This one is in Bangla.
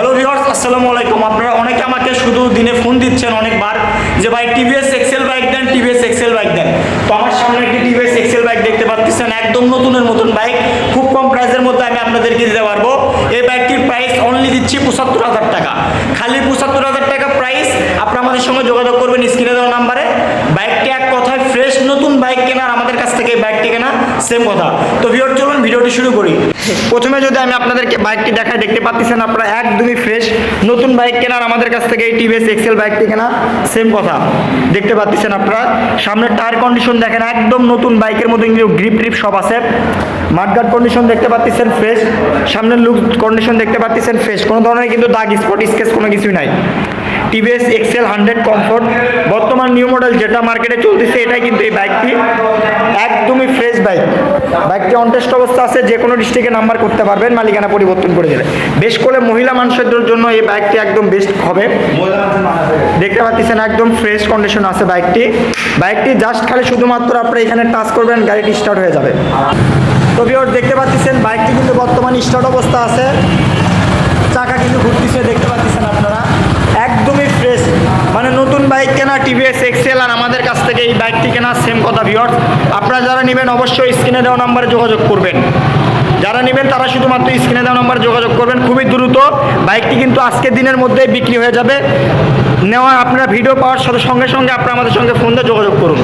হ্যালো ভিউয়ার্স আসসালামু আলাইকুম। আপনারা অনেকে আমাকে শুধু দিনে ফোন দিচ্ছেন অনেকবার যে ভাই টিভিএস এক্সেল বাইক দেন টিভিএস এক্সেল বাইক দেন। তো আমার সামনে একটি টিভিএস এক্সেল বাইক দেখতে পাচ্ছেন, একদম নতুনের মতন বাইক খুব কম প্রাইসের মধ্যে আমি আপনাদেরকে দিতে পারব। এই বাইকটির প্রাইস অনলি দিচ্ছি পঁচাত্তর হাজার টাকা। খালি পঁচাত্তর হাজার টাকা প্রাইস আপনারা আমাদের সঙ্গে যোগাযোগ করবেন স্ক্রিনে দেওয়া নাম্বারে। বাইকটি এক কথায় ফ্রেশ নতুন বাইক কেনার আমাদের কাছ কেনা সেম কথা। তো ভিউয়ার চলুন ভিডিওটি শুরু করি। প্রথমে যদি আমি আপনাদেরকে বাইকটি দেখাই, দেখতে পাচ্ছেন আপনারা একদমই ফ্রেশ নতুন বাইক কেনার আমাদের কাছ থেকে এই টিভিএস এক্সেল বাইকটি কেনা সেম কথা। দেখতে পাচ্ছেন আপনারা, সামনের টায়ার কন্ডিশন দেখেন, একদম নতুন বাইকের মতো গ্রিপ ট্রিপ সব আছে। মাঠগার্ড কন্ডিশন দেখতে পাচ্ছেন ফ্রেশ সামনের লুক কন্ডিশন দেখতে পাচ্ছেন ফ্রেশ কোনো ধরনের কিন্তু দাগ স্পট স্কেচ কোনো কিছুই নাই। TVS Excel hundred comfort. বর্তমান নিউ মডেল যেটা মার্কেটে চলতেছে, এটাই কিন্তু এই বাইকটি একদমই ফ্রেশ বাইক বাইকটি অনটেস্ট অবস্থা আছে, যে কোনো ডিস্ট্রিক্টে নাম্বার করতে পারবেন, মালিকানা পরিবর্তন করে দিলে বেশ করে মহিলা মানুষের জন্য এই বাইকটি একদম বেস্ট হবে। দেখতে পাচ্ছেন একদম ফ্রেশ কন্ডিশন আছে বাইকটি বাইকটি জাস্ট খালি শুধুমাত্র আপনারা এখানে টাচ করবেন গাড়িটি স্টার্ট হয়ে যাবে। তো ভিওর দেখতে পাচ্ছেন বাইকটি কিন্তু বর্তমান স্টার্ট অবস্থা আছে। চাকা কিন্তু ঘুরতেছে দেখতে পাচ্ছেন আপনারা একদমই ফ্রেশ মানে নতুন বাইক কেনা টিভিএস এক্সেল আর আমাদের কাছ থেকে এই বাইকটি কেনা সেম কথা ভিওর আপনারা যারা নেবেন অবশ্যই স্ক্রিনে দেওয়া নাম্বারে যোগাযোগ করবেন। যারা নেবেন তারা শুধুমাত্র স্ক্রিনে দেওয়া নাম্বারে যোগাযোগ করবেন। খুবই দ্রুত বাইকটি কিন্তু আজকের দিনের মধ্যেই বিক্রি হয়ে যাবে। নেওয়া, আপনারা ভিডিও পাওয়ার সাথে সঙ্গে সঙ্গে আপনারা আমাদের সঙ্গে ফোন দিয়ে যোগাযোগ করুন।